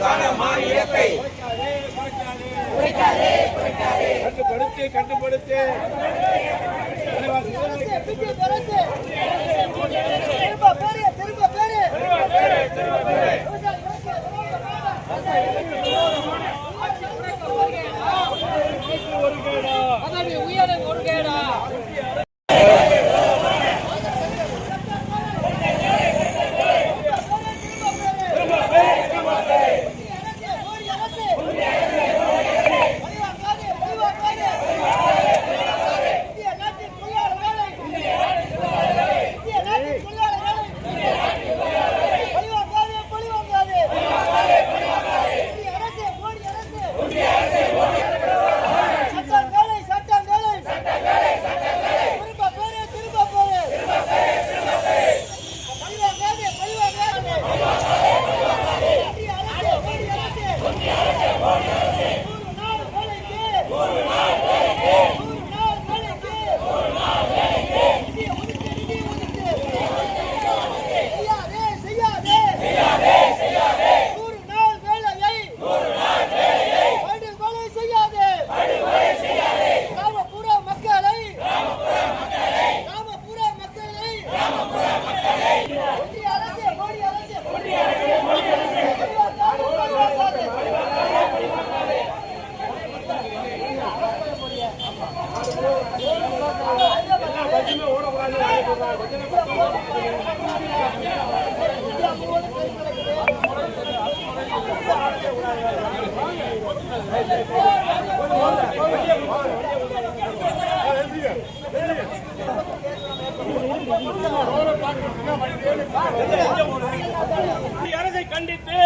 காணமான் இயற்கை கண்டுபிடித்து கண்டித்து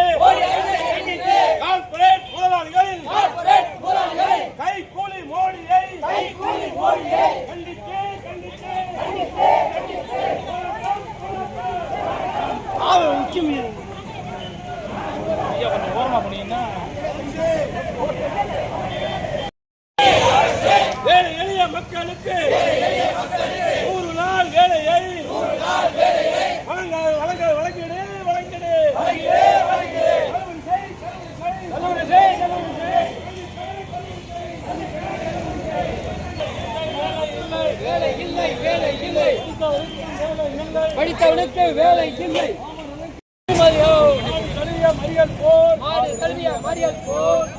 கார்பரேட் முதலாளிகள் கை கூலி மோடியை கண்டித்து கண்டித்து. முக்கியம் இல்லை வேலை இல்லை. படித்தவனுக்கு வேலை இல்லை. மறியல் போர். மறியல் போர்.